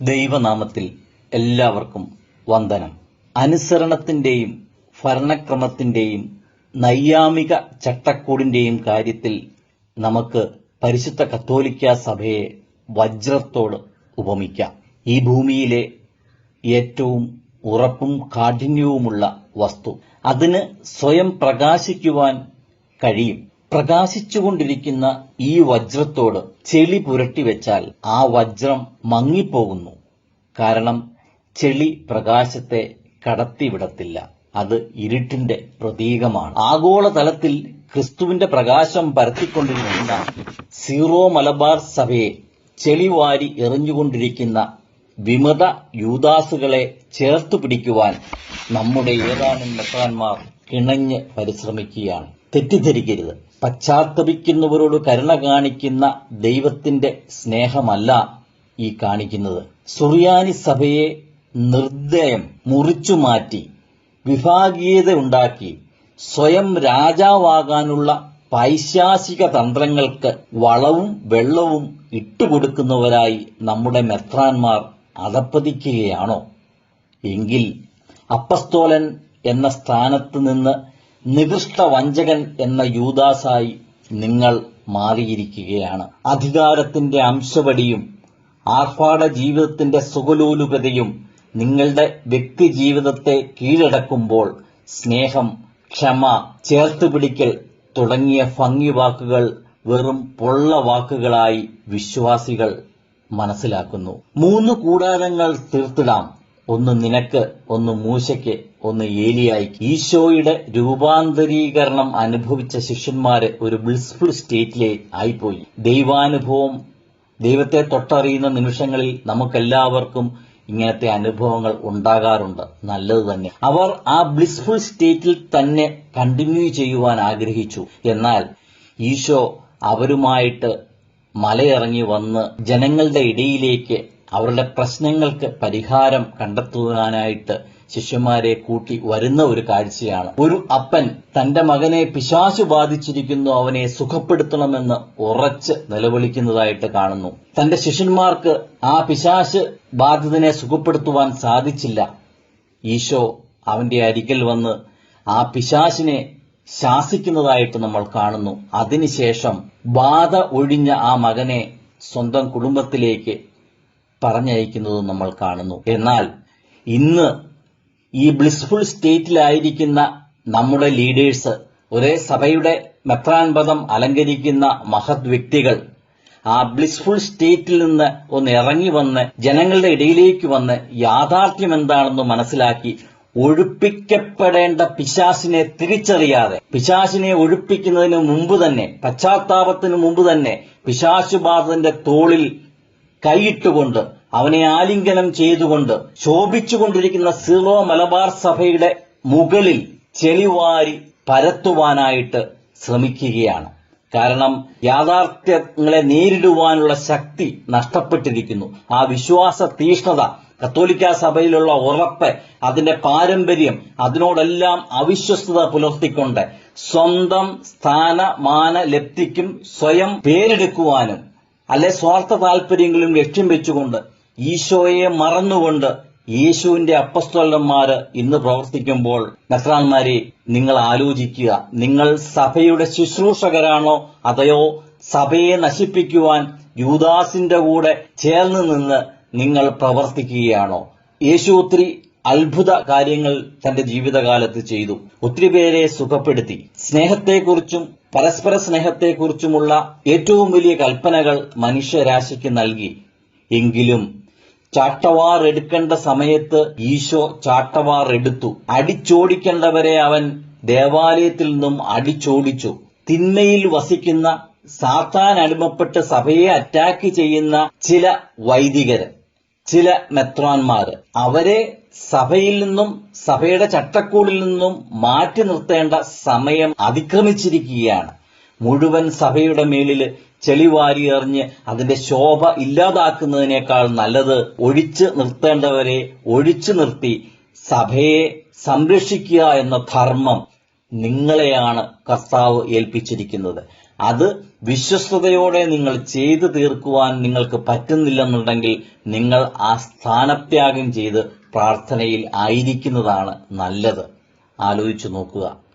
ദൈവനാമത്തിൽ എല്ലാവർക്കും വന്ദനം. അനുസരണത്തിന്റെയും ഭരണക്രമത്തിന്റെയും നൈയാമിക ചട്ടക്കൂടിന്റെയും കാര്യത്തിൽ നമുക്ക് പരിശുദ്ധ കത്തോലിക്ക സഭയെ വജ്രത്തോട് ഉപമിക്കാം. ഈ ഭൂമിയിലെ ഏറ്റവും ഉറപ്പും കാഠിന്യവുമുള്ള വസ്തു. അതിന് സ്വയം പ്രകാശിക്കുവാൻ കഴിയും. പ്രകാശിച്ചുകൊണ്ടിരിക്കുന്ന ഈ വജ്രത്തോട് ചെളി പുരട്ടി വെച്ചാൽ ആ വജ്രം മങ്ങിപ്പോകുന്നു. കാരണം ചെളി പ്രകാശത്തെ കടത്തിവിടത്തില്ല. അത് ഇരുട്ടിന്റെ പ്രതീകമാണ്. ആഗോളതലത്തിൽ ക്രിസ്തുവിന്റെ പ്രകാശം പരത്തിക്കൊണ്ടിരിക്കുന്ന സീറോ മലബാർ സഭയെ ചെളിവാരി എറിഞ്ഞുകൊണ്ടിരിക്കുന്ന വിമത യൂദാസുകളെ ചേർത്തു പിടിക്കുവാൻ നമ്മുടെ ഏതാനും മെത്രാന്മാർ കിണഞ്ഞ് പരിശ്രമിക്കുകയാണ്. തെറ്റിദ്ധരിക്കരുത്. പശ്ചാത്തപിക്കുന്നവരോട് കരുണ കാണിക്കുന്ന ദൈവത്തിന്റെ സ്നേഹമല്ല ഈ കാണിക്കുന്നത്. സുറിയാനി സഭയെ നിർദ്ദയം മുറിച്ചു മാറ്റി വിഭാഗീയത ഉണ്ടാക്കി സ്വയം രാജാവാകാനുള്ള പൈശാസിക തന്ത്രങ്ങൾക്ക് വളവും വെള്ളവും ഇട്ടുകൊടുക്കുന്നവരായി നമ്മുടെ മെത്രാന്മാർ അധപ്പതിക്കുകയാണോ? എങ്കിൽ അപ്പസ്തോലൻ എന്ന സ്ഥാനത്ത് നിന്ന് നികൃഷ്ട വഞ്ചകൻ എന്ന യൂദാസായി നിങ്ങൾ മാറിയിരിക്കുകയാണ്. അധികാരത്തിന്റെ അംശവടിയും ആർഭാട ജീവിതത്തിന്റെ സുഖലോലുപതയും നിങ്ങളുടെ വ്യക്തി ജീവിതത്തെ കീഴടക്കുമ്പോൾ സ്നേഹം ക്ഷമ ചേർത്തുപിടിക്കൽ തുടങ്ങിയ ഭംഗി വാക്കുകൾ വെറും പൊള്ള വാക്കുകളായി വിശ്വാസികൾ മനസ്സിലാക്കുന്നു. മൂന്ന് കൂടാരങ്ങൾ തീർത്തിടാം. ഒന്ന് നിനക്ക് ഒന്ന് മൂശയ്ക്ക് ഒന്ന് ഏലിയായി ഈശോയുടെ രൂപാന്തരീകരണം അനുഭവിച്ച ശിഷ്യന്മാര് ഒരു ബ്ലിസ്ഫുൾ സ്റ്റേറ്റിലെ ആയിപ്പോയി. ദൈവാനുഭവം ദൈവത്തെ തൊട്ടറിയുന്ന നിമിഷങ്ങളിൽ നമുക്കെല്ലാവർക്കും ഇങ്ങനത്തെ അനുഭവങ്ങൾ ഉണ്ടാകാറുണ്ട്. നല്ലത് തന്നെ. അവർ ആ ബ്ലിസ്ഫുൾ സ്റ്റേറ്റിൽ തന്നെ കണ്ടിന്യൂ ചെയ്യുവാൻ ആഗ്രഹിച്ചു. എന്നാൽ ഈശോ അവരുമായിട്ട് മലയിറങ്ങി വന്ന് ജനങ്ങളുടെ ഇടയിലേക്ക് അവരുടെ പ്രശ്നങ്ങൾക്ക് പരിഹാരം കണ്ടെത്തുവാനായിട്ട് ശിഷ്യന്മാരെ കൂട്ടി വരുന്ന ഒരു കാഴ്ചയാണ്. ഒരു അപ്പൻ തന്റെ മകനെ പിശാശു ബാധിച്ചിരിക്കുന്നു അവനെ സുഖപ്പെടുത്തണമെന്ന് ഉറച്ച് നിലവിളിക്കുന്നതായിട്ട് കാണുന്നു. തന്റെ ശിഷ്യന്മാർക്ക് ആ പിശാശ് ബാധിതനെ സുഖപ്പെടുത്തുവാൻ സാധിച്ചില്ല. ഈശോ അവന്റെ അരികിൽ വന്ന് ആ പിശാശിനെ ശാസിക്കുന്നതായിട്ട് നമ്മൾ കാണുന്നു. അതിനുശേഷം ബാധ ഒഴിഞ്ഞ ആ മകനെ സ്വന്തം കുടുംബത്തിലേക്ക് പറഞ്ഞയക്കുന്നത് നമ്മൾ കാണുന്നു. എന്നാൽ ഇന്ന് ഈ ബ്ലിസ്ഫുൾ സ്റ്റേറ്റിലായിരിക്കുന്ന നമ്മുടെ ലീഡേഴ്സ് ഒരേ സഭയുടെ മെത്രാൻ പദം അലങ്കരിക്കുന്ന മഹത് വ്യക്തികൾ ആ ബ്ലിസ്ഫുൾ സ്റ്റേറ്റിൽ നിന്ന് ഒന്ന് ഇറങ്ങി വന്ന് ജനങ്ങളുടെ ഇടയിലേക്ക് വന്ന് യാഥാർത്ഥ്യം എന്താണെന്ന് മനസ്സിലാക്കി ഒഴിപ്പിക്കപ്പെടേണ്ട പിശാസിനെ തിരിച്ചറിയാതെ പിശാസിനെ ഒഴിപ്പിക്കുന്നതിന് മുമ്പ് തന്നെ പശ്ചാത്താപത്തിന് മുമ്പ് തന്നെ പിശാശുബാധത്തിന്റെ തോളിൽ കൈയിട്ടുകൊണ്ട് അവനെ ആലിംഗനം ചെയ്തുകൊണ്ട് ശോഭിച്ചുകൊണ്ടിരിക്കുന്ന സിറോ മലബാർ സഭയുടെ മുകളിൽ ചെളിവാരി പരത്തുവാനായിട്ട് ശ്രമിക്കുകയാണ്. കാരണം യാഥാർത്ഥ്യങ്ങളെ നേരിടുവാനുള്ള ശക്തി നഷ്ടപ്പെട്ടിരിക്കുന്നു. ആ വിശ്വാസ തീഷ്ണത കത്തോലിക്ക സഭയിലുള്ള ഉറപ്പ് അതിന്റെ പാരമ്പര്യം അതിനോടെല്ലാം അവിശ്വസ്തത പുലർത്തിക്കൊണ്ട് സ്വന്തം സ്ഥാനമാന ലബ്ധിക്കും സ്വയം പേരെടുക്കുവാനും അല്ലെ സ്വാർത്ഥ താല്പര്യങ്ങളും ലക്ഷ്യം വെച്ചുകൊണ്ട് ഈശോയെ മറന്നുകൊണ്ട് യേശുവിന്റെ അപ്പസ്തോലന്മാര് ഇന്ന് പ്രവർത്തിക്കുമ്പോൾ നസ്രാന്മാരെ നിങ്ങൾ ആലോചിക്കുക. നിങ്ങൾ സഭയുടെ ശുശ്രൂഷകരാണോ? അതയോ സഭയെ നശിപ്പിക്കുവാൻ യൂദാസിന്റെ കൂടെ ചേർന്ന് നിന്ന് നിങ്ങൾ പ്രവർത്തിക്കുകയാണോ? യേശു ഒത്തിരി അത്ഭുത കാര്യങ്ങൾ തന്റെ ജീവിതകാലത്ത് ചെയ്തു. ഒത്തിരി പേരെ സുഖപ്പെടുത്തി. സ്നേഹത്തെക്കുറിച്ചും പരസ്പര സ്നേഹത്തെക്കുറിച്ചുമുള്ള ഏറ്റവും വലിയ കൽപ്പനകൾ മനുഷ്യരാശിക്ക് നൽകി. എങ്കിലും ചാട്ടവാർ എടുക്കേണ്ട സമയത്ത് ഈശോ ചാട്ടവാർ എടുത്തു അടിച്ചോടിക്കേണ്ടവരെ അവൻ ദേവാലയത്തിൽ നിന്നും അടിച്ചോടിച്ചു. തിന്മയിൽ വസിക്കുന്ന സാത്താൻ അടിമപ്പെട്ട് സഭയെ അറ്റാക്ക് ചെയ്യുന്ന ചില വൈദികര്. ചില മെത്രാന്മാർ അവരെ സഭയിൽ നിന്നും സഭയുടെ ചട്ടക്കൂടിൽ നിന്നും മാറ്റി നിർത്തേണ്ട സമയം അതിക്രമിച്ചിരിക്കുകയാണ്. മുഴുവൻ സഭയുടെ മേലിൽ ചെളിവാരി എറിഞ്ഞ് അതിന്റെ ശോഭ ഇല്ലാതാക്കുന്നതിനേക്കാൾ നല്ലത് ഒഴിച്ചു നിർത്തേണ്ടവരെ ഒഴിച്ചു നിർത്തി സഭയെ സംരക്ഷിക്കുക എന്ന ധർമ്മം നിങ്ങളെയാണ് കർത്താവ് ഏൽപ്പിച്ചിരിക്കുന്നത്. അത് വിശ്വസ്തയോടെ നിങ്ങൾ ചെയ്തു തീർക്കുവാൻ നിങ്ങൾക്ക് പറ്റുന്നില്ലെന്നുണ്ടെങ്കിൽ നിങ്ങൾ ആ സ്ഥാനത്യാഗം ചെയ്ത് പ്രാർത്ഥനയിൽ ആയിരിക്കുന്നതാണ് നല്ലത്. ആലോചിച്ചു നോക്കുക.